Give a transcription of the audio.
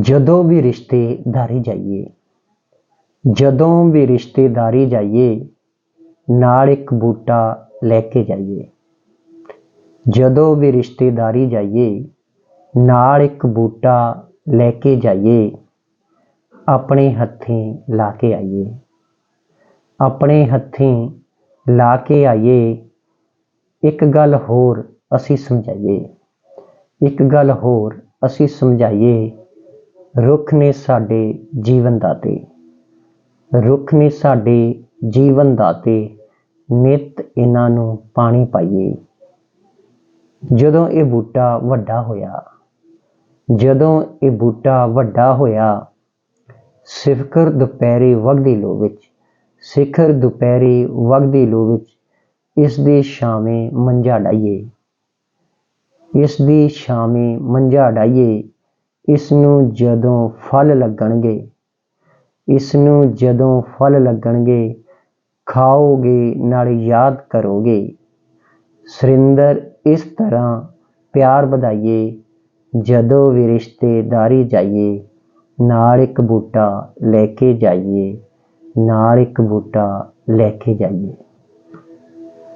ਜਦੋਂ ਵੀ ਰਿਸ਼ਤੇਦਾਰੀ ਜਾਈਏ, ਜਦੋਂ ਵੀ ਰਿਸ਼ਤੇਦਾਰੀ ਜਾਈਏ, ਨਾਲ ਇੱਕ ਬੂਟਾ ਲੈ ਕੇ ਜਾਈਏ। ਜਦੋਂ ਵੀ ਰਿਸ਼ਤੇਦਾਰੀ ਜਾਈਏ, ਨਾਲ ਇੱਕ ਬੂਟਾ ਲੈ ਕੇ ਜਾਈਏ, ਆਪਣੇ ਹੱਥੀਂ ਲਾ ਕੇ ਆਈਏ। ਆਪਣੇ ਹੱਥੀਂ ਲਾ ਕੇ ਆਈਏ, ਇੱਕ ਗੱਲ ਹੋਰ ਅਸੀਂ ਸਮਝਾਈਏ। ਇੱਕ ਗੱਲ ਹੋਰ ਅਸੀਂ ਸਮਝਾਈਏ। ਰੁੱਖ ਨੇ ਸਾਡੇ ਜੀਵਨ ਦਾਤੇ। ਰੁੱਖ ਨੇ ਸਾਡੇ ਜੀਵਨ ਦਾਤੇ ਨਿਤ ਇਹਨਾਂ ਨੂੰ ਪਾਣੀ ਪਾਈਏ। ਜਦੋਂ ਇਹ ਬੂਟਾ ਵੱਡਾ ਹੋਇਆ, ਜਦੋਂ ਇਹ ਬੂਟਾ ਵੱਡਾ ਹੋਇਆ ਸਿਫਕਰ ਦੁਪਹਿਰੇ ਵਗਦੀ ਲੋ ਵਿੱਚ, ਸਿਖਰ ਦੁਪਹਿਰੇ ਵਗਦੀ ਲੋ ਵਿੱਚ ਇਸ ਦੀ ਛਾਵੇਂ ਮੰਜਾ ਡਾਈਏ ਇਸ ਦੀ ਛਾਵੇਂ ਮੰਜਾ ਡਾਈਏ ਇਸ ਨੂੰ ਜਦੋਂ ਫਲ ਲੱਗਣਗੇ, ਇਸ ਨੂੰ ਜਦੋਂ ਫਲ ਲੱਗਣਗੇ, ਖਾਓਗੇ ਨਾਲ ਯਾਦ ਕਰੋਗੇ। ਸੁਰਿੰਦਰ ਇਸ ਤਰ੍ਹਾਂ ਪਿਆਰ ਵਧਾਈਏ, ਜਦੋਂ ਵੀ ਰਿਸ਼ਤੇਦਾਰੀ ਜਾਈਏ, ਨਾਲ ਇੱਕ ਬੂਟਾ ਲੈ ਕੇ ਜਾਈਏ, ਨਾਲ ਇੱਕ ਬੂਟਾ ਲੈ ਕੇ ਜਾਈਏ।